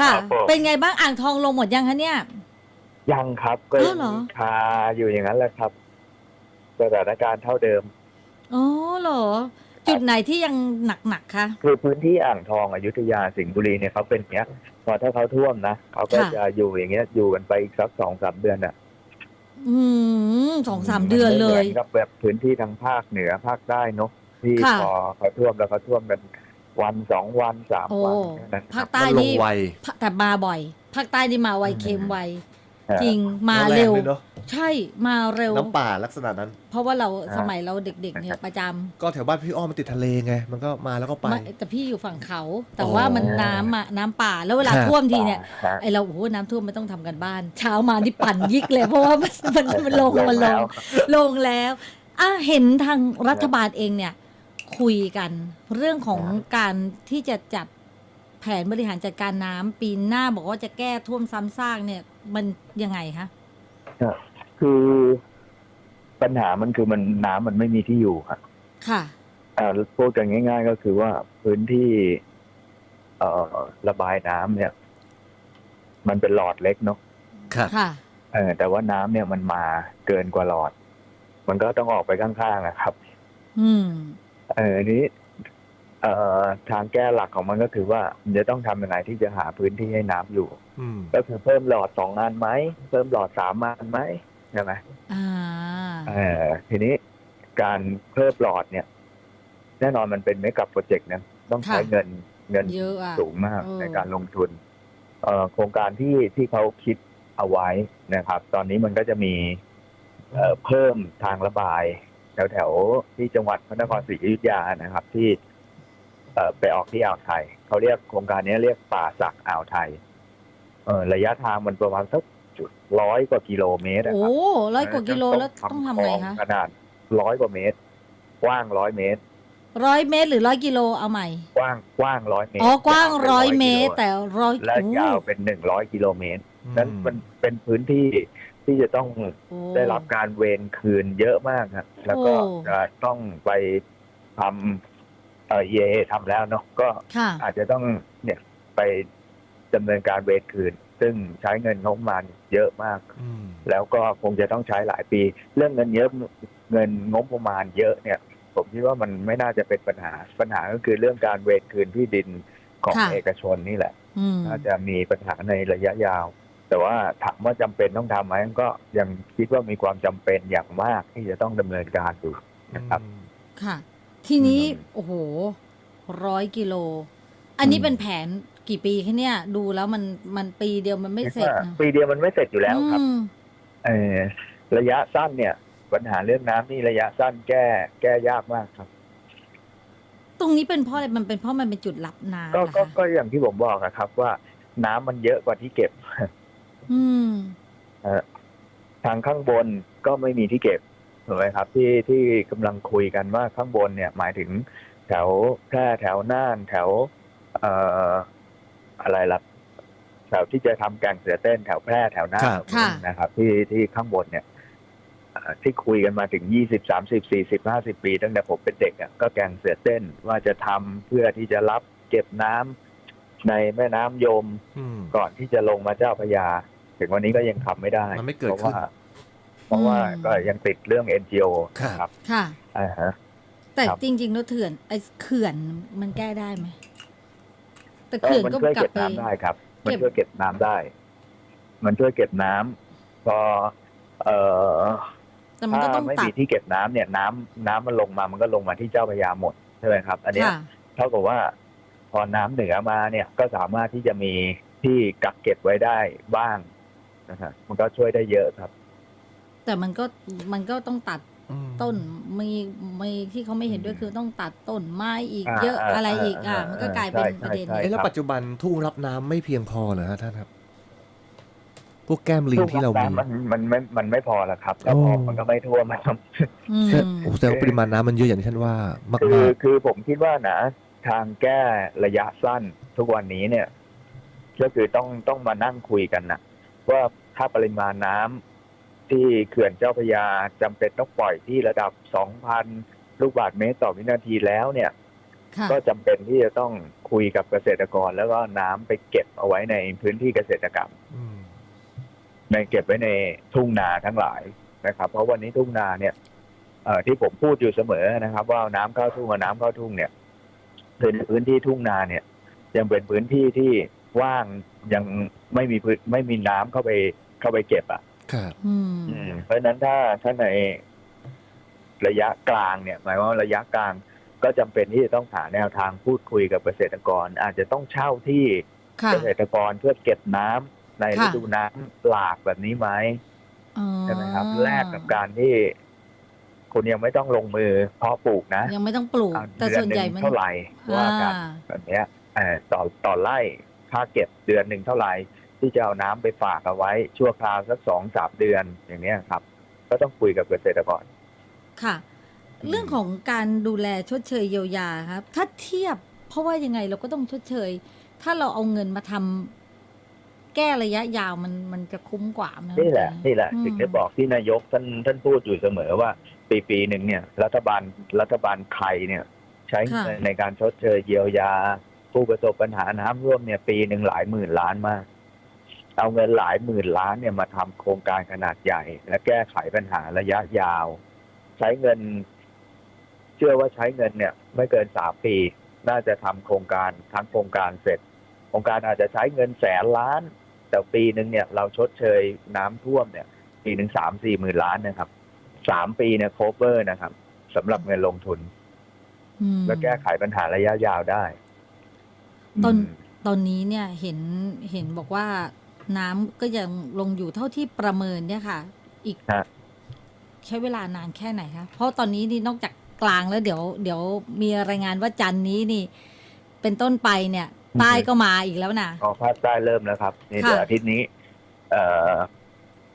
ค่ะ ครับผม เป็นไงบ้างอ่างทองลงหมดยังคะเนี่ย ยังครับก็อ้าวเหรอคาอยู่อย่างนั้นแหละครับสถานการณ์เท่าเดิม อ๋อเหรอ จุดไหนที่ยังหนักๆคะ คือพื้นที่อ่างทองอยุธยาสิงห์บุรีเนี่ยเขาเป็นอย่างเงี้ยพอถ้าเขาท่วมนะเขาก็ค่ะ จะอยู่อย่างเงี้ยอยู่กันไปอีกสักสองสามเดือนอะอืมสองสามเดือนเลยมัไม่หมืกับแบบพื้นที่ทางภาคเหนือภาคใต้เนอะที่ค่ะ พอเขาท่วมแล้วเขาท่วมกัน วันสองวันสามโอ้วันแค่นั้นคภารัคบใต้มันลงนี่ไวภาแต่มาบ่อย ภาคใต้นี่มาไวเค็มไวฮะจริงมาแงเร็วลยเนอะใช่มาเร็ว น้ำป่าลักษณะนั้น เพราะว่าเราอ่าสมัยเราเด็ก ๆ เนี่ยประจำก็แถวบ้านพี่อ้อมมันติดทะเลไง มันก็มาแล้วก็ไปไม่แต่พี่อยู่ฝั่งเขา แต่อ๋อว่ามันน้ำอะน้ำป่าแล้วเวลาครับ ท่วมทีเนี่ยฮะไอเราโอ้โหน้ำท่วมไม่ต้องทำกันบ้าน เช้ามานี่ปั่นยิกเลย เพราะว่ามันมันมันลงมันลแล้งวลงแล้วอะเห็นทางรัฐบาลเองเนี่ย คุยกันเรื่องของการที่จะจัดแผนบริหารจัดการน้ำปีหน้าบอกว่าจะแก้ท่วมซ้ำซากเนี่ยมันยังไงคะคือปัญหามันคือมันน้ำมันไม่มีที่อยู่ครับค่ะ อ่าพูดกันง่าย ๆ ก็คือว่าพื้นที่ เอ่อระบายน้ำเนี่ย มันเป็นหลอดเล็กเนาะครับ ค่ะ เออแต่ว่าน้ำเนี่ยมันมาเกินกว่าหลอด มันก็ต้องออกไปข้างๆนะครับ อืม เออนี้เอ่อทางแก้หลักของมันก็คือว่ามันจะต้องทำยังไงที่จะหาพื้นที่ให้น้ำอยู่ อืม ก็คือเพิ่มหลอดสองอันไหมเพิ่มหลอดสามอันไหมใช่ไหมอ่าเออทีนี้การเพิ่มหลอดเนี่ย แน่นอนมันเป็นเมกับโปรเจกต์นะต้องใช้ค่ะเงินเงิน เยอะอะ สูงมากเออ ในการลงทุนเอ่อโครงการที่ที่เขาคิดเอาไว้นะครับ ตอนนี้มันก็จะมีเอ่อเพิ่มทางระบาย แถวแถวๆที่จังหวัดพระนครศรีอยุธยานะครับ ที่เอ่อไปออกที่อ่าวไทยเขาเรียกโครงการนี้เรียกป่าสักอ่าวไทยเออระยะทางมันประมาณสักจุดร้อยกว่ากิโลเมตรอะโอ้ครับร้อยกว่ากิโลแล้วต้องทำไงคะขนาดร้อยกว่าเมตร กว้างร้อยเมตร ร้อยเมตรหรือร้อยกิโลเอาใหม่กว้างกว้างร้อยเมตรอ๋อกว้างวเป็นร้อยเมตรกิโลแต่ร้อยและโอ้ยาวเป็นหนึ่งร้อยกิโลเมตรนั้นมันเป็นพื้นที่ ที่จะต้องโอ้ได้รับการเวรคืนเยอะมากครับแล้วก็โอ้จะต้องไปทำเอ่อ EA ทำแล้วเนาะก็ค่ะอาจจะต้องเนี่ยไปดำเนินการเวรคืน ซึ่งใช้เงินงบประมาณเยอะมากอืมแล้วก็คงจะต้องใช้หลายปี เรื่องเงินเยอะเงินงบประมาณเยอะเนี่ย ผมคิดว่ามันไม่น่าจะเป็นปัญหาปัญหาก็คือเรื่องการเวรคืนที่ดินของค่ะเอกชนนี่แหละอืมน่าจะมีปัญหาในระยะยาว แต่ว่าถามว่าจำเป็นต้องทำไหมก็ยังคิดว่ามีความจำเป็นอย่างมากที่จะต้องดำเนินการอยู่นะครับ ค่ะ ทีนี้อืมโอ้โหร้อยกิโล อันนี้อืมเป็นแผนกี่ปีคะเนี่ย ดูแล้วมันมันปีเดียวมันไม่เสร็จนะปีเดียวมันไม่เสร็จอยู่แล้วครับอืมเออระยะสั้นเนี่ย ปัญหาเรื่องน้ำนี่ระยะสั้นแก้แก้ยากมากครับ ตรงนี้เป็นเพราะอะไรมันเป็นเพราะมันเป็นจุดรับน้ำก็เหรอก็คะก็อย่างที่ผมบอกอะครับว่าน้ำมันเยอะกว่าที่เก็บ อืมทางข้างบนก็ไม่มีที่เก็บถูกไหมครับ ที่ที่กำลังคุยกันว่าข้างบนเนี่ยหมายถึงแถวแพร่แถวน่านแถว เอ่ออะไรล่ะแถวที่จะทำแกงเสือเต้นแถวแพร่แถวน่านครับ ค่ะ นะครับ ที่ที่ข้างบนเนี่ยเอ่อที่คุยกันมาถึงยี่สิบสามสิบสี่สิบห้าสิบปีตั้งแต่ผมเป็นเด็กอะก็แกงเสือเต้นว่าจะทำเพื่อที่จะรับเก็บน้ำในแม่น้ำยม อืม ก่อนที่จะลงมาเจ้าพระยา ถึงวันนี้ก็ยังทำไม่ได้มันไม่เกิดเพราะว่าขึ้นเพราะว่าอืมก็ยังติดเรื่อง NGO ครับนะครับค่ะอ่าฮะแต่ครับจริงๆแล้วเถื่อนไอ้เขื่อนมันแก้ได้ไหมแต่เออเขื่อนมันก็ช่วยกลัเก็บบไปน้ำได้ครับ มันเก็บช่วยเก็บน้ำได้ มันช่วยเก็บน้ำพอเอ่อแต่มันถ้าก็ต้องไม่ตัมีดที่เก็บน้ำเนี่ย น้ำน้ำมันลงมา มันก็ลงมาที่เจ้าพระยาหมดใช่ไหมครับ อันเนี้ยค่ะเท่ากับว่า พอน้ำเหนือมาเนี่ยก็สามารถที่จะมีที่กักเก็บไว้ได้บ้าง นะฮะมันก็ช่วยได้เยอะครับ แต่มันก็มันก็ต้องตัดอืมต้นมีมีที่เขาไม่เห็นด้วยอืมคือต้องตัดต้นไม้อีกอ่าเยอะอ่าอะไรอีกอะอ่ามันก็กลายเป็นใช่ประเด็นใช่เอ๊ะแล้วครับปัจจุบันทุ่งรับน้ำไม่เพียงพอเหรอฮะท่านครับ พวกแก้มลิงที่เรามีน้ำมันมันไม่มันไม่พอแล้วครับแล้วพอโอ้มันก็ไม่ท่วมนะครับอืมโอ้แสดงว่าปริมาณน้ำมันเยอะอย่างที่ท่านว่ามากคือมากคือผมคิดว่านะ ทางแก้ระยะสั้นทุกวันนี้เนี่ย ก็คือต้องต้องมานั่งคุยกันนะ ว่าถ้าปริมาณน้ำที่เขื่อนเจ้าพระยาจำเป็นต้องปล่อยที่ระดับ 2,000 ลูกบาศก์เมตรต่อวินาทีแล้วเนี่ยค่ะก็จำเป็นที่จะต้องคุยกับเกษตรกร แล้วก็น้ำไปเก็บเอาไว้ในพื้นที่เกษตรกรรมอืมในเก็บไว้ในทุ่งนาทั้งหลายนะครับ เพราะวันนี้ทุ่งนาเนี่ยเอ่อที่ผมพูดอยู่เสมอนะครับ ว่าเอาน้ำเข้าทุ่งเอาน้ำเข้าทุ่งเนี่ยคือในพื้นที่ทุ่งนาเนี่ย ยังเป็นพื้นที่ที่ ว่างยังไม่มีพื้นไม่มีน้ำเข้าไปเข้าไปเก็บอะ ครับอืม อืมเพราะฉะนั้นถ้าถ้าในระยะกลางเนี่ยหมายความว่าระยะกลางก็จำเป็นที่จะต้องหาแนวทางพูดคุยกับเกษตรกร อาจจะต้องเช่าที่ค่ะ เกษตรกรเพื่อเก็บน้ำในฤค่ะดูน้ำหลากแบบนี้ไหมอ๋อใช่ไหมครับ แลกกับการที่ คุณยังไม่ต้องลงมือเพาะปลูกนะยังไม่ต้องปลูก เอาแต่เดือส่นวนหใหญ่นึ่งมันเท่าไหร่ว่ากันอ่า แบบเนี้ยเอ่อต่อต่อไร่ ค่าเก็บเดือนหนึ่งเท่าไหร่ที่จะเอาน้ำไปฝากเอาไว้ ชั่วคราวสักสองสามเดือนอย่างเนี้ยครับ ก็ต้องคุยกับเกษตรกรค่ะ เรื่องของการดูแลชดเชยเยียวยาครับ ถ้าเทียบเพราะว่ายังไงเราก็ต้องชดเชย ถ้าเราเอาเงินมาทำแก้ระยะยาวมันมันจะคุ้มกว่าไหมนี่แหละนี่แหละอืมถึงได้บอกที่นายกท่านท่านพูดอยู่เสมอว่า ปีปีหนึ่งเนี่ย รัฐบาลรัฐบาลไทยเนี่ย ใช้เงินในการชดเชยเยียวยา ผู้ประสบปัญหาน้ำท่วมเนี่ยปีหนึ่งหลายหมื่นล้านมาก เอาเงินหลายหมื่นล้านเนี่ยมาทำโครงการขนาดใหญ่ และแก้ไขปัญหาระยะยาว ใช้เงิน เชื่อว่าใช้เงินเนี่ย ไม่เกินสามปี น่าจะทำโครงการทั้งโครงการเสร็จ โครงการอาจจะใช้เงินแสนล้าน แต่ปีหนึ่งเนี่ย เราชดเชยน้ำท่วมเนี่ย ปีหนึ่งสามสี่หมื่นล้านนะครับสามปีเนี่ยโคเวอร์นะครับสำหรับเงินลงทุนอืมและแก้ไขปัญหาระยะยาวได้ ตอนอืมตอนนี้เนี่ยเห็นเห็นบอกว่าน้ำก็ยังลงอยู่เท่าที่ประเมินเนี่ยค่ะ อีกฮะ ใช้เวลานานแค่ไหนคะเพราะตอนนี้นี่นอกจากกลางแล้วเดี๋ยว เดี๋ยวมีรายงานว่าจันทร์นี้นี่ เป็นต้นไปเนี่ย ใต้ก็มาอีกแล้วนะออกภาคใต้เริ่มแล้วครับนี่ค่ะเดี๋ยวอาทิตย์นี้ เอ่อ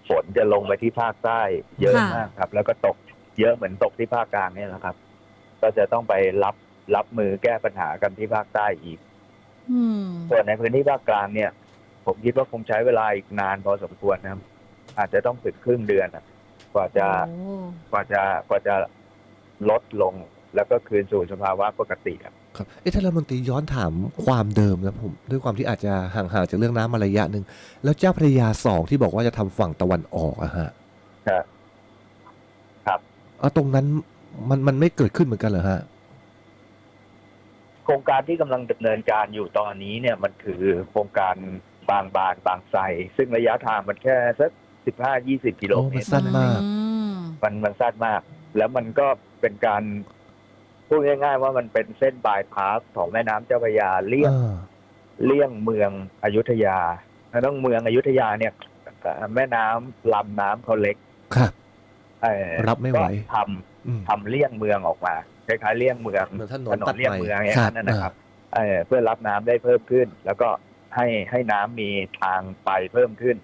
ฝนจะลงไปที่ภาคใต้เยอะค่ะ มากครับ แล้วก็ตกเยอะเหมือนตกที่ภาคกลางเนี่ยนะครับ ก็จะต้องไปรับรับมือแก้ปัญหากันที่ภาคใต้อีกอืม ส่วนในพื้นที่ภาคกลางเนี่ย ผมคิดว่าคงใช้เวลาอีกนานพอสมควรนะครับ อาจจะต้องถึงครึ่งเดือนอะกว่าจะโอ้กว่าจะกว่าจะลดลงแล้วก็คืนสู่สภาวะปกติอะครับเอ๊ะท่านรัฐมนตรีย้อนถามความเดิมนะผมด้วยความที่อาจจะห่างๆจากเรื่องน้ำมาระยะหนึ่งแล้วเจ้าพระยาสองที่บอกว่าจะทำฝั่งตะวันออกอะฮะครับครับเอาตรงนั้นมันมันไม่เกิดขึ้นเหมือนกันเหรอฮะ โครงการที่กำลังดำเนินการอยู่ตอนนี้เนี่ยมันคือโครงการบางบานบางไทรซึ่งระยะทางมันแค่สักสิบห้ายี่สิบกิโลโอ้เมมัตนรสั้นมากอืมมันมันสั้นมาก แล้วมันก็เป็นการพูดง่ายๆว่ามันเป็นเส้นบายพาสของแม่น้ำเจ้าพระยาเลี่ยงอ่าเลี่ยงเมืองอยุธยาแล้วต้องเมืองอยุธยาเนี่ยแม่น้ำลำน้ำเขาเล็กครับเอ่อรับไม่ไหวก็ทำอืมทำเลี่ยงเมืองออกมา คล้ายๆเลี่ยงเมืองเหมือนถนถนนตันดเลี่ยงใหม่เมืองอย่างครับนั้นนะครับเอ่อเพื่อรับน้ำได้เพิ่มขึ้น แล้วก็ให้ให้น้ำมีทางไปเพิ่มขึ้น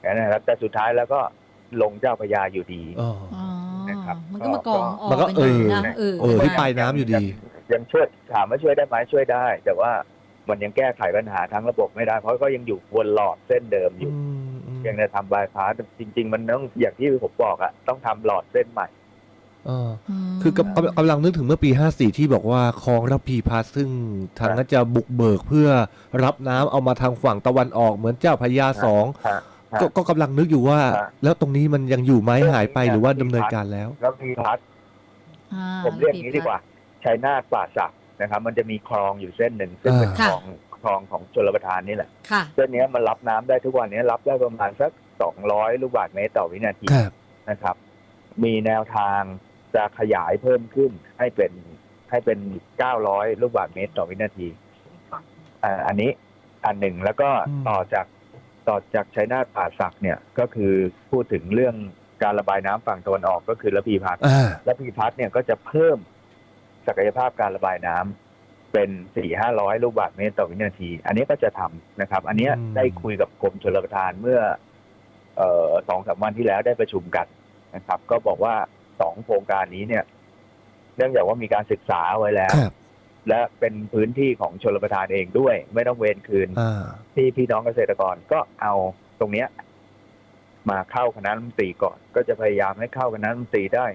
อย่างนั้นนะครับ แต่สุดท้ายแล้วก็ลงเจ้าพระยาอยู่ดีอ๋ออ๋อนะครับมันก็มากองออกมันก็กันอยู่นะเอเอออเออที่ปลายน้ำอยู่ดี ยังช่วยถามว่าช่วยได้ไหมช่วยได้ แต่ว่ามันยังแก้ไขปัญหาทั้งระบบไม่ได้ เพราะก็ยังอยู่วนหลอดเส้นเดิมอยู่อืมอืมยังจะทำบายพาสจริง ๆ มันต้องอย่างที่ผมบอกอะต้องทำหลอดเส้นใหม่ อ่ามคือกำกำกำลังนึกถึงเมื่อปี 54 ที่บอกว่าคลองระพีพัฒน์ซึ่งทางนั้นจะบุกเบิกเพื่อรับน้ำเอามาทางฝั่งตะวันออกเหมือนเจ้าพระยาสองฮะ ฮะ ก็ก็กำลังนึกอยู่ว่า ฮะ แล้วตรงนี้มันยังอยู่ไหมเรื่องนี้หายไปเนี่ยหรือว่ามีดำเนินพัฒน์การแล้ว แล้วมีพัดอ่าผมเรียกอย่างนี้ดีกว่าชัยนาทป่าสักนะครับ มันจะมีคลองอยู่เส้นหนึ่งซึ่งเป็นอ่าคลองคลองของชลประทานนี่แหละ ค่ะ เส้นเนี้ยมันรับน้ำได้ทุกวันนี้รับได้ประมาณสักสองร้อยลูกบาศก์เมตรต่อวินาทีครับ นะครับ มีแนวทาง จะขยายเพิ่มขึ้นให้เป็นให้เป็น 900 ลูกบาศก์เมตรต่อวินาทีอ่าอันนี้อันหนึ่งแล้วก็อืมต่อจากต่อจากชัยนาทป่าสักเนี่ยก็คือพูดถึงเรื่องการระบายน้ำฝั่งตะวันออกก็คือระพีพัฒน์อ่าระพีพัฒน์เนี่ยก็จะเพิ่มศักยภาพการระบายน้ำเป็นสี่ห้าร้อยลูกบาศก์เมตรต่อวินาที อันนี้ก็จะทำนะครับ อันเนี้ยอืมได้คุยกับกรมชลประทานเมื่อเอ่อสองสามวันที่แล้วได้ประชุมกันนะครับ ก็บอกว่า สองโครงการนี้เนี่ย เนื่องจากว่ามีการศึกษาไว้แล้วครับและเป็นพื้นที่ของชลประทานเองด้วย ไม่ต้องเวรคืนอ่าที่พี่น้องเกษตรกรก็เอาตรงเนี้ย มาเข้าคณะรัฐมนตรีก่อน ก็จะพยายามให้เข้าคณะรัฐมนตรีได้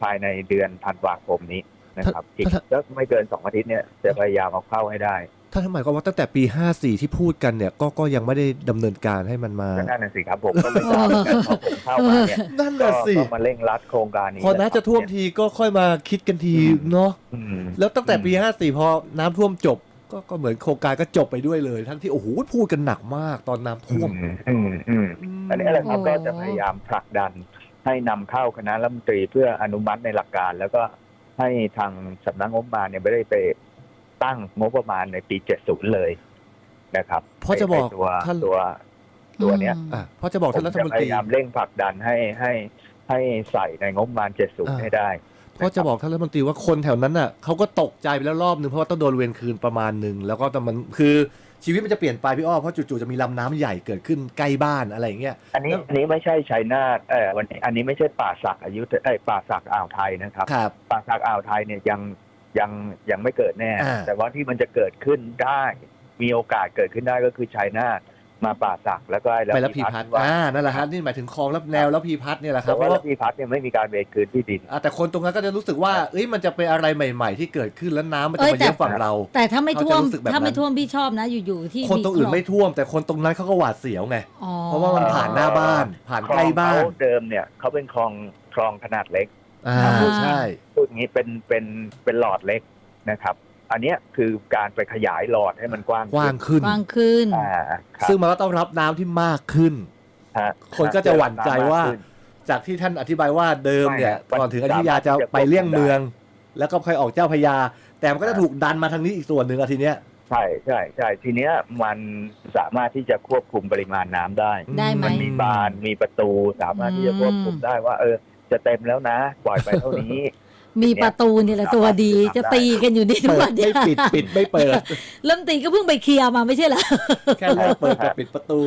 ภายในเดือนธันวาคมนี้นะครับ อีกถ้าสักไม่เกินสองอาทิตย์เนี่ยจะพยายามเอาเข้าให้ได้ ถ้าทำหมายความว่าตั้งแต่ปี 54 ที่พูดกันเนี่ยก็ก็ยังไม่ได้ดำเนินการให้มันมา ก็นั่นน่ะสิครับผมก็ไม่ทราบเหมือนกันพอผมเข้ามาเนี่ยนั่นก็น่ะสิ ก็มาเร่งรัดโครงการนี้พอน้ำจะท่วมทีก็ค่อยมาคิดกันทีเนาะอืม แล้วตั้งแต่ปี 54 พอน้ำท่วมจบ ก็ก็เหมือนโครงการก็จบไปด้วยเลย ทั้งที่โอ้โหพูดกันหนักมากตอนน้ำอืท่วมมอืมอืมอันนี้แหละครับโอ้ก็จะพยายามผลักดันให้นำเข้าคณะรัฐมนตรีเพื่ออนุมัติในหลักการ แล้วก็ให้ทางสำนักงบประมาณเนี่ยไม่ได้ไป ตั้งงบประมาณในปี 70 เลยนะครับเพราะจะบอกไตัวท่านตัวตัวเนี้ยอืมอะเพราะจะบอกผท่านมรัฐจะมนพตรียายามเร่งผลักดันให้ให้ให้ใส่ในงบประมาณอ่า70 ให้ได้เพราะจะบอกท่านรัฐมนตรีว่าคนแถวนั้นน่ะเขาก็ตกใจไปแล้วรอบนึงเพราะว่าต้องโดนเวรคืนประมาณหนึ่งแล้วก็แต่มันคือชีวิตมันจะเปลี่ยนไปพี่อ้อเพราะจู่ๆจะมีลำน้ำใหญ่เกิดขึ้นใกล้บ้านอะไรอย่างเงี้ยอันนี้แล้วอันนี้ไม่ใช่ชัยนาทเออวันนี้อันนี้ไม่ใช่ป่าสักอายุเอ้ยป่าสักอ่าวไทยนะครับครับป่าสักอ่าวไทยเนี่ยยัง ยังยังไม่เกิดแน่ อ่า แต่ว่าที่มันจะเกิดขึ้นได้ มีโอกาสเกิดขึ้นได้ก็คือชัยนาทมาป่าสักแล้วก็ไปแล้วพีพัฒน์ว่าอ่านั่นแหละฮะนี่หมายถึงคลองแล้วแนวแล้วพีพัฒน์เนี่ยแหละครัแต่บเพว่าราะแล้ว่าวพีพัฒน์เนี่ยไม่มีการเวรคืนที่ดิน อะแต่คนตรงนั้นก็จะรู้สึกว่าเอ้ยมันจะเป็นอะไรใหม่ ๆ ที่เกิดขึ้นแล้วน้ำมันเอ้จะยมาเยอะแต่ฝั่งเรา แต่ถ้าไม่ท่วม เขาจะรู้สึกแบบนั้น ถ้าไม่ท่วมพี่ชอบนะ อยู่ๆที่คนตรงอื่นคลไม่ท่วม แต่คนตรงนั้นเขาก็หวาดเสียวไงอ๋อเพราะว่ามันผ่านหน้าบ้าน ผ่านคลใกอล้งบ้าเขานเดิมเนี่ยเขาเป็นคลองคลองขนาดเล็ก อ่าอ่าใช่พูดอย่างนี้เป็นเป็นเป็นหลอดเล็กนะครับ อันเนี้ยคือการไปขยายหลอดให้มันกว้างกว้างขึ้นกว้างขึ้นอ่าครับซึ่งมันก็ต้องรับน้ำที่มากขึ้นฮะคนก็จะหวั่นใจว่ามกขึ้นจากที่ท่านอธิบายว่าเดิมเนี่ยไม่นะก่อนถึงอยุธยาจะไปเลี่ยงเมือง แล้วก็ค่อยออกเจ้าพระยา แต่มันก็จะถูกดันมาทางนี้อีกส่วนหนึ่งอะทีเนี้ย ใช่ใช่ใช่ทีเนี้ยมันสามารถที่จะควบคุมปริมาณน้ำได้ ได้ไหม มันมีบานมีประตูสามารถที่จะควบคุมได้ว่า เออ จะเต็มแล้วนะ ปล่อยไปเท่านี้ มีประตูนี่แหละตัวดีทำได้จะตีกันอยู่นี่ทุกเปิวัดนไม่เนี่ยปิดปิดไม่เปิด เริ่มตีก็เพิ่งไปเคลียร์มาไม่ใช่เหรอแค่เลิกเปิดกับปิดประตู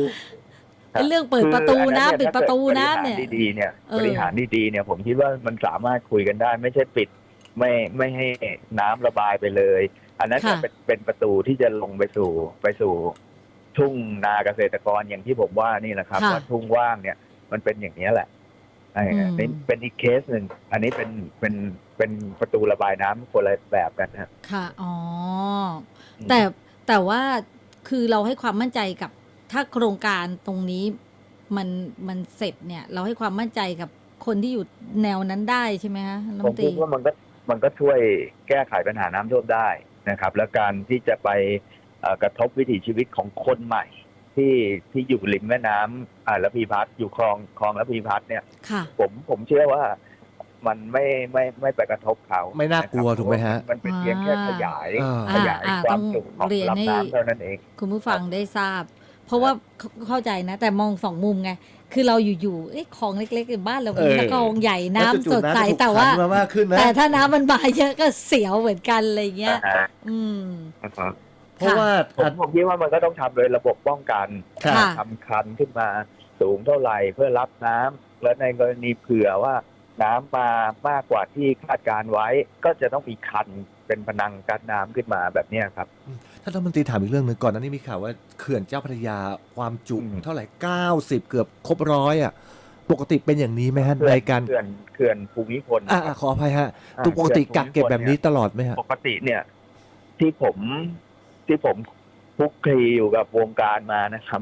ไอ้เรื่องเปิดประตูนะคืออัปิดประตูนะถ้าเนี่ยกิดบริหารดีๆเนี่ยเออ บริหารดีๆเนี่ย ผมคิดว่ามันสามารถคุยกันได้ ไม่ใช่ปิด ไม่ไม่ให้น้ำระบายไปเลย อันนั้นจะเป็นเป็นประตูที่จะลงไปสู่ไปสู่ทุ่งนาเกษตรกรอย่างที่ผมว่านี่แหละครับค่ะ ว่าทุ่งว่างเนี่ยมันเป็นอย่างนี้ยแหละไอ้อืมนี่เป็นอีกเคสหนึ่ง อันนี้เป็นเป็นเป็นประตูระบายน้ำคนละแบบกันนะค่ะ อ๋อ แต่แต่ว่าคือเราให้ความมั่นใจกับถ้าโครงการตรงนี้มันมันเสร็จเนี่ย เราให้ความมั่นใจกับคนที่อยู่แนวนั้นได้ใช่ไหมคะน้ผมำตรีคิดว่ามันก็มันก็ช่วยแก้ไขปัญหาน้ำท่วมได้นะครับ แล้วการที่จะไปเอ่อกระทบวิถีชีวิตของคนใหม่ ที่ที่อยู่ริมแม่น้ำอ่าระพีพัฒน์อยู่คลองคลองระพีพัฒน์เนี่ย ค่ะ ผมผมเชื่อว่ามันไม่ไม่ไม่ไปกระทบเขาไม่น่ากลัวะครับถูกไหมฮะ มันเป็นเพียงแค่ขยาย อ่า ขยายอ่าความต้องจุของเรียนให้ ลำน้ำเท่านั้นเอง คุณผู้ฟังได้ทราบ เพราะว่าเข้าเข้าใจนะ แต่มองสองมุมไง คือเราอยู่ๆเอ๊ะคลองเล็กๆในบ้านเราเออมีคลองใหญ่น้ำแล้วจู่สๆดใสน้ำจะถูกแต่ว่า ขันมามากขึ้นนะแต่ถ้าน้ำมันมาเยอะก็เสียวเหมือนกันอะไรเงี้ย อ่าฮะอืม เพราะว่าผมผมคิดว่ามันก็ต้องทำโดยระบบป้องกันค่ะค่ะ ทำคันขึ้นมาสูงเท่าไหร่เพื่อรับน้ำและในกรณีเผื่อว่าน้ำมามากกว่าที่คาดการไว้ ก็จะต้องมีคันเป็นพนังกันน้ำขึ้นมาแบบเนี้ยครับ ท่านรัฐมนตรีถามอีกเรื่องหนึ่งก่อนหนั้านนี่มีข่าวว่าเขื่อนเจ้าพระยาความจุอืม เท่าไหร่ 90 เกือบครบร้อยอะ ปกติเป็นอย่างนี้ไหมฮะเขื่อนในการเขื่อนเขื่อนภูมิพลอ่าขออภัยฮะอ่าตัวปกติขื่กัอนกภูมิพลเก็บแบบนี้ยตลอดไหมฮะ ปกติเนี่ย ที่ผม ที่ผมคลุกคลีอยู่กับวงการมานะครับ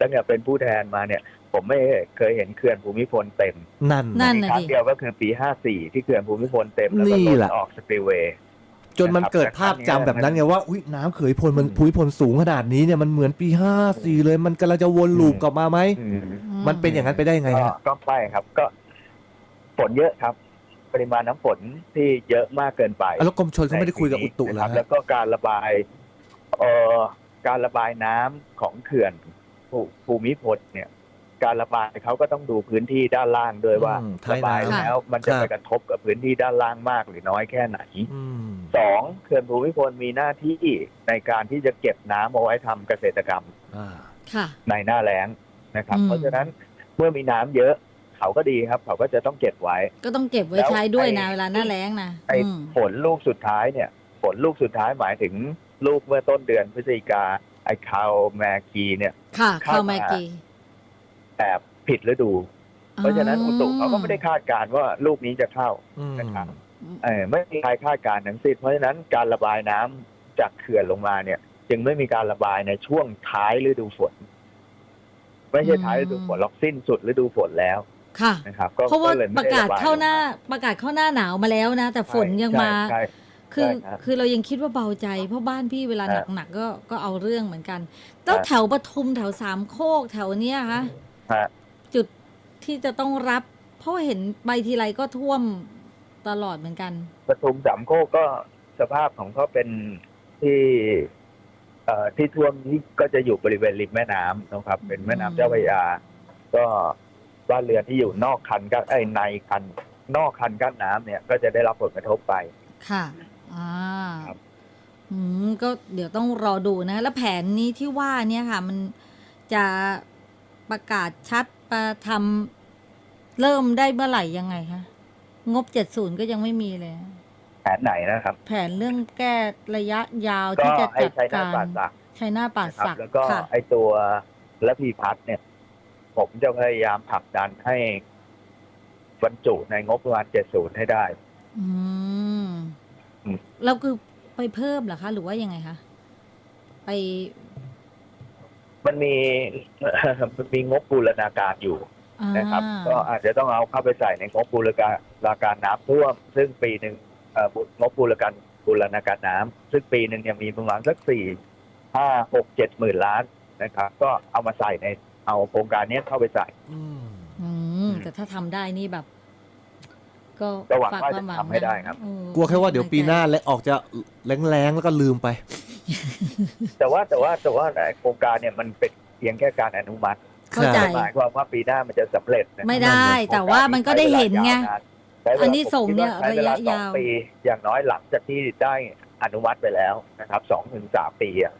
ตั้งแต่เป็นผู้แทนมาเนี่ย ผมไม่เคยเห็นเขื่อนภูมิพลเต็มนั่นนั่นมีน่ะครั้ดิงเดียวก็คือปี 54 ที่เขื่อนภูมิพลเต็มแล้วก็นี่ล้นแหละออกสปิลเวย์จนมันนะครับเกิดภาพจำแบบนั้นไงว่าอุ้ยน้ำเขยพลมันภูมิพลสูงขนาดนี้เนี่ยมันเหมือนปี54เลย มันกำลังจะวนลูปกลับมาไหมอืมมันเป็นอย่างนั้นไปได้ยังไงก็ฮะก็ใช่ครับ ก็ฝนเยอะครับ ปริมาณน้ำฝนที่เยอะมากเกินไปอะแล้วกรมชลเขาไม่ได้คุยกับอุตุเหรนะอครับแล้ฮะวก็การระบาย เอ่อการระบายน้ำของเขื่อนภูภูมิพลเนี่ย การระบายเขาก็ต้องดูพื้นที่ด้านล่างด้วยว่าอืมระบายท้ายน้ำแล้วมันจะครับไปกระทบกับพื้นที่ด้านล่างมากหรือน้อยแค่ไหน อืมสองเขื่อนภูมิพลมีหน้าที่ในการที่จะเก็บน้ำเอาไว้ทำเกษตรกรรมอ่า ค่ะ ในหน้าแล้งนะครับ อืม เพราะฉะนั้นเมื่อมีน้ำเยอะเขาก็ดีครับ เขาก็จะต้องเก็บไว้ ก็ต้องเก็บไว้แล้วใช้ด้วยนะไอ้ เวลาหน้าแล้งนะไอ้อืมฝนลูกสุดท้ายเนี่ยฝนลูกสุดท้ายหมายถึง ลูกเมื่อต้นเดือนพฤศจิกาไอ้คาวแมกีเนี่ยค่ะเข้าเข้ามามากีแอบผิดฤดู เพราะฉะนั้นอุตุเขาก็ไม่ได้คาดการณ์ว่าลูกนี้จะเข้าอืมนะครับเออไม่มีใครคาดการณ์ทั้งสิ้นเพราะฉะนั้นการระบายน้ำจากเขื่อนลงมาเนี่ย จึงไม่มีการระบายในช่วงท้ายฤดูฝน ไม่ใช่ท้ายฤดูฝนหรอกสิ้นสุดฤดูฝนแล้ว ค่ะนะครับก็เพราะว่าก็ลยปไม่ระได้กาศบยเข้าหน้าออกมประกาศเข้าหน้าหนาวมาแล้วนะแต่ฝนยังมาใช่ คือใช่ครับ คือเรายังคิดว่าเบาใจ เพราะบ้านพี่เวลาฮะหนักๆก็ก็เอาเรื่องเหมือนกันแล้วฮะแถวปทุมแถวสามโคกแถวเนี้ยคะฮะ จุดที่จะต้องรับ เพราะเห็นไปทีไรก็ท่วมตลอดเหมือนกัน ปทุมสามโคกก็สภาพของเขาเป็นที่เอ่อที่ท่วมที่ก็จะอยู่บริเวณริมแม่น้ำนะครับ เป็นแม่น้ำเจ้าพระยา ก็บ้านเรือนที่อยู่นอกคันกั้นไอ้ยในคัน นอกคันกั้นน้ำเนี่ย ก็จะได้รับผลกระทบไป ค่ะ อ่าครับ อืมก็เดี๋ยวต้องรอดูนะ แล้วแผนนี้ที่ว่าเนี่ยค่ะ มันจะประกาศชัดประทำเริ่มได้เมื่อไหร่ยังไงคะงบเจ็ดศูนย์ก็ยังไม่มีเลย แผนไหนนะครับ แผนเรื่องแก้ระยะยาวก็ที่จะให้จัดใช้หน้าการป่าสักใช้หน้าป่านะครับ สักแล้วก็ค่ะไอ้ตัวและพีพัฒน์เนี่ย ผมจะพยายามผลักดันให้บรรจุในงบประมาณ 70 ให้ได้ อืม อืม เราคือไปเพิ่มเหรอคะ หรือว่ายังไงคะ ไป มันมี มันมีงบบูรณาการอยู่อ่านะครับ ก็อาจจะต้องเอาเข้าไปใส่ในงบบูรณาราการน้ำท่วม ซึ่งปีหนึ่งเอ่องบบูรณาการบูรณาการน้ำซึ่งปีหนึ่งเนี่ยมีประมาณสักสี่ห้าหกเจ็ดหมื่นล้านนะครับ ก็เอามาใส่ในเอาโครงการเนี้ยเข้าไปใส่ อืม อืม แต่ถ้าทำได้นี่แบบ ก็ก็หวังฝกว่าจะคมทำให้ได้ครับเออกลัวแค่ว่าเดี๋ยวปีหน้าและออกจะแรงๆแล้วก็ลืมไปแต่ว่าแต่ว่าแต่ว่าโครงการเนี่ยมันเป็นเพียงแค่การอนุมัติเข้าใจ หมายความว่าปีหน้ามันจะสำเร็จนะครับไม่ได้โครงแต่ว่ามันก็ได้เห็นไง ใช้เวลาอันนี้ส่งเนี่ยผมคิดว่าใช้เวลาระยะสองยาว ปีอย่างน้อยหลังจากที่ได้อนุมัติไปแล้วนะครับสองถึงสามปีอะ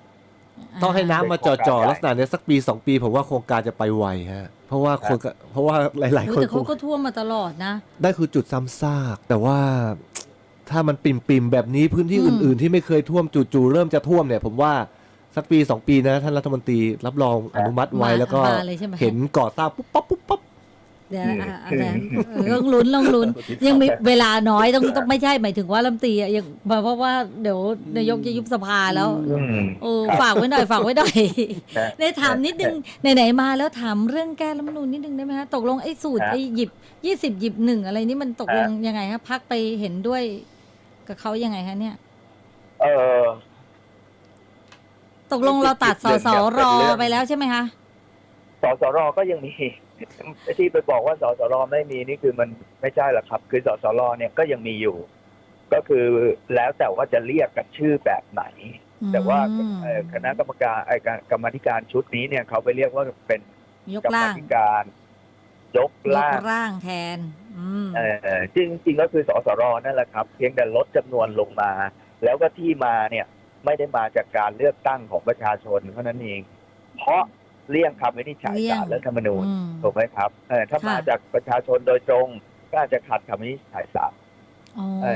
ต้องให้น้ำมาเป็นโครงจ่อการๆลักษณะเนี้ยสักปีสองปีผมว่าโครงการจะไปไวฮะ เพราะว่าคนก็เพราะว่าหลายๆเฮ้ยคนแต่คเขางก็ท่วมมาตลอดนะได้คือจุดซ้ำซาก แต่ว่าถ้ามันปิ่มๆแบบนี้พื้นที่อืมอื่น ๆ ที่ไม่เคยท่วมจู่ๆเริ่มจะท่วมเนี่ย ผมว่าสักปีสองปีนะท่านรัฐมนตรีรับรองอนุมัติไว้มาแล้วก็มาเลยใช่ไหมเห็นก่อสร้างปุ๊บปั๊บปุ๊บปั๊บ เดี๋ยวนะอะอะไรเออต้องลุ้นต้องลุ้น ยังมีเวลาน้อยต้องต้องไม่ใช่หมายถึงว่าลำตรีอะยังเพราะว่าเดี๋ยวนายกจะยุบสภาแล้วอืมโอ้ฝากไว้หน่อยฝากไว้หน่อย นะ ได้ถามนิดนึงไหนๆมาแล้วถามเรื่องแก้รัฐธรรมนูญนิดนึงได้ไหมฮะตกลงไอ้สูตรครับไอ้หยิบยี่สิบหยิบหนึ่งอะไรนี่มันตกลงยังไงฮะพักไปเห็นด้วย กับเขายังไงฮะเนี่ย เออ ตกลงเราตัดสเรื่องสยังรเป็นเรื่องไปแล้วใช่ไหมคะ สสรก็ยังมีที่ไปบอกว่าสสรไม่มีนี่คือมันไม่ใช่หรอกครับ คือสสรเนี่ยก็ยังมีอยู่ ก็คือแล้วแต่ว่าจะเรียกกันชื่อแบบไหน แต่ว่าอืมเอ่อคณะกรรมการไอ้การกรรมาธิการชุดนี้เนี่ยเขาไปเรียกว่าเป็นยกกรรมาร่างธิการยกยร่ากงร่างแทนอืมเออจริงจริงๆก็คือสสรนั่นแหละครับ เพียงแต่ลดจำนวนลงมา แล้วก็ที่มาเนี่ยไม่ได้มาจากการเลือกตั้งของประชาชนเท่านั้นเอง เพราะ เลี่ยงคำวินิจฉัยเลี่ยงศาลรัฐธรรมนูญอืมถูกไหมครับเออถ้าค่ะมาจากประชาชนโดยตรง ก็อาจจะขัดคำวินิจฉัยศาลอ๋อเอ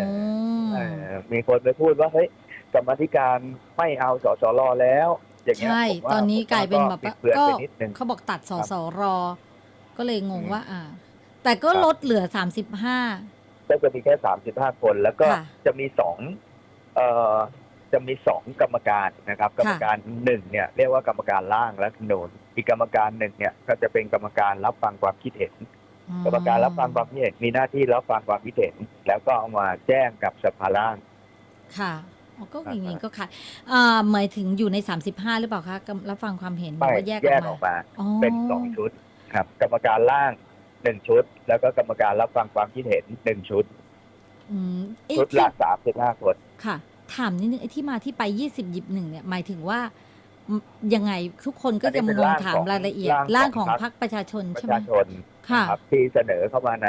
เออมีคนไปพูดว่าเฮ้ยกรรมาธิการไม่เอาสสรแล้ว อย่างเงี้ยใช่ผมว่าตอนนี้กลายเป็นแบบผมว่าว่าก็บิดเบือนก็ไปนิดนึงเขาบอกตัดสครับสรก็เลยงงอืมว่า อ่า แต่ก็ครับลดเหลือสามสิบห้าก็จะมีแค่สามสิบห้าคน แล้วก็ค่ะจะมีสองเอ่อ จะมีสองกรรมการนะครับ กรรมการหนึ่งเนี่ยเรียกว่ากรรมการร่างและขนนอีกกรรมการหนึ่งเนี่ยก็จะเป็นกรรมการรับฟังความคิดเห็น กรรมการรับฟังความคิดเห็นมีหน้าที่รับฟังความคิดเห็น แล้วก็เอามาแจ้งกับสภาล่าง ค่ะอ๋อก็อย่างนี้อ่าก็ค่ะอ่าหมายถึงอยู่ในสามสิบห้าหรือเปล่าคะกำรับฟังความเห็นหรือไม่ว่าแยกแยกออออกกมามาอ๋อเป็นสองชุดครับ กรรมการร่างหนึ่งชุด แล้วก็กรรมการรับฟังความคิดเห็นหนึ่งชุดอืมเอ๊ะชุดที่ละสามสิบห้าคนค่ะ ถามนิดนึงไอ้ที่มาที่ไปยี่สิบหยิบหนึ่งเนี่ยหมายถึงว่าอืมยังไงทุกคนก็จะมางงถามรายละเอียดร่างของพรรคประชาชนปใช่ระไหมชาชนค่ะนะครับที่เสนอเข้ามาใน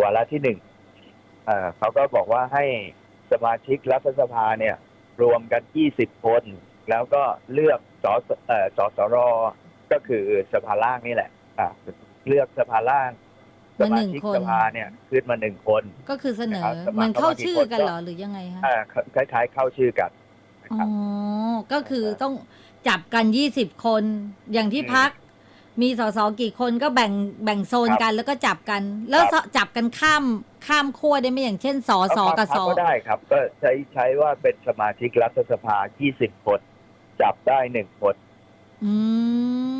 วาระที่หนึ่งเอ่อเขาก็บอกว่าให้สมาชิกรัฐสภาเนี่ย รวมกัน 20 คน แล้วก็เลือกสสเอ่อสสรก็คือสภาล่างนี่แหละอะเลือกสภาล่าง สมาหมานึ่งชิกคนสภาเนี่ยขึ้นมาหนึ่งคนก็คือเสนอนะครับเหมือนเข้าชื่อกันสมาชิกเหรอหรือยังไงคะอ่าคล้ายๆ เข้าชื่อกันนะอ๋ครับอก็คือต้องจับกันยี่สิบคนอย่างที่อืมพัก มีสสกี่คนก็แบ่งแบ่งโซนครับกันแล้วก็จับกัน แล้วครับจับกันข้ามข้ามขั้วได้ไหมอย่างเช่นสสกับสก็ได้ครับ ก็ใช้ใช้ว่าเป็นสมาชิกรัฐสภา20คนจจับได้หนึ่งคนอื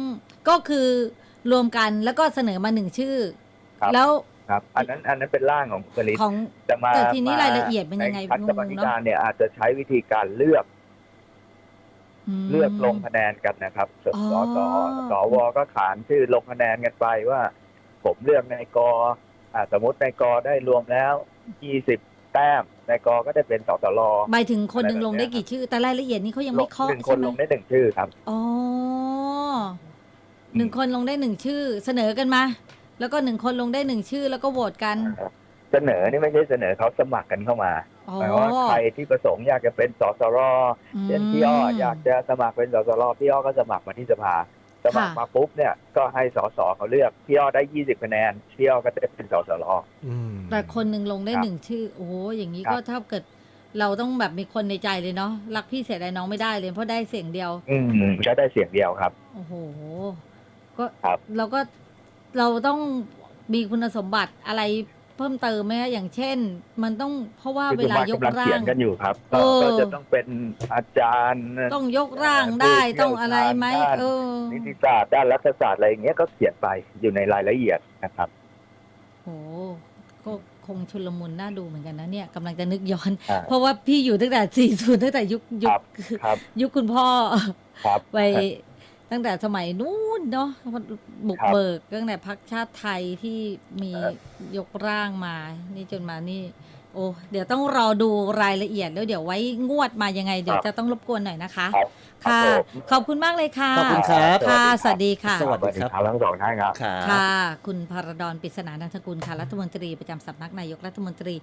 มก็คือรวมกันแล้วก็เสนอมาหนึ่งชื่อ ครับ แล้ว ครับ อันนั้นอันนั้นเป็นร่างของผลิตของจะมาแต่ทีนี้รายละเอียดเป็นยังไงใชั้นกรรมธิงงๆเนอะการเนี่ยอาจจะใช้วิธีการเลือกม เลือกลงคะแนนกันนะครับสอ๋อสสสวก็ขานชื่อลงคะแนนกันไปว่า ผมเลือกนายกอ่าสมมตินายกได้รวมแล้ว20แต้มนายกก็ได้เป็นสสรหมายถึงคนหนึ่งอะไรแบบลงได้เนี้ยกี่ชื่อ แต่รายละเอียดนี้เขายังไม่เคาะหนึ่งคใช่นไหมลงได้หนึ่งชื่อครับ อ๋อหนึ่งคนลงได้หนึ่งชื่อ เสนอกันมา แล้วก็หนึ่งคนลงได้หนึ่งชื่อแล้วก็โหวตกัน เสนอนี่ไม่ใช่เสนอเขาสมัครกันเข้ามาอ๋อหมายว่าใครที่ประสงค์อยากจะเป็นสสรเช่นพี่อ้ออยากจะสมัครเป็นสสรพี่อ้อก็สมัครมาที่สภา สมัครมาปุ๊บเนี่ยก็ให้สสเขาเลือกพี่อ้อได้20คะแนนพี่อ้อก็ได้เป็นสสรอืมแต่คนหนึ่งลงได้ครับหนึ่งชื่อ โอ้โหอย่างนี้ครับก็เท่าเกิดเราต้องแบบมีคนในใจเลยเนาะรักพี่เสียดายน้องไม่ได้เลยเพราะได้เสียงเดียว อืมก็ได้เสียงเดียวครับ โอ้โห ก็ครับเราก็ เราต้องมีคุณสมบัติอะไรเพิ่มเติมไหมคะอย่างเช่น มันต้องเพราะว่าคือเวลายกกำลังร่าเขียงนกันอยู่ครับเอก็อก็จะต้องเป็นอาจารย์ ต้องยกร่างได้ผู้เชี่ยวต้องอะไรไหมชาญด้านเออนิติศาสตร์ด้านรัฐศาสตร์อะไรอย่างเงี้ยก็เขียนไปอยู่ในรายละเอียดนะครับโหก็คงชุลมุนน่าดูเหมือนกันนะเนี่ยกำลังจะนึกย้อนอ่าเพราะว่าพี่อยู่ตั้งแต่ 40 ตั้งแต่ยุคยุครัคบครับยุคคุณพ่อครับไป ตั้งแต่สมัยนู้นเนาะบุกครับเบิกตั้งแต่พักชาติไทยที่มีเอ่ยกร่างมา นี่จนมานี่ โอ้เดี๋ยวต้องรอดูรายละเอียดแล้วเดี๋ยวไว้งวดมายังไง เดี๋ยวจะต้องรบกวนหน่อยนะคะครับค่ะครับผมขอบคุณมากเลยค่ะ ขอบคุณครับค่ะสวัสดีค่ะสวัสดีครับทั้งสองท่านครับครับค่ะ คุณพารดอนปริศนานันทกุลค่ะรัฐมนตรีประจำสำนักนายกรัฐมนตรี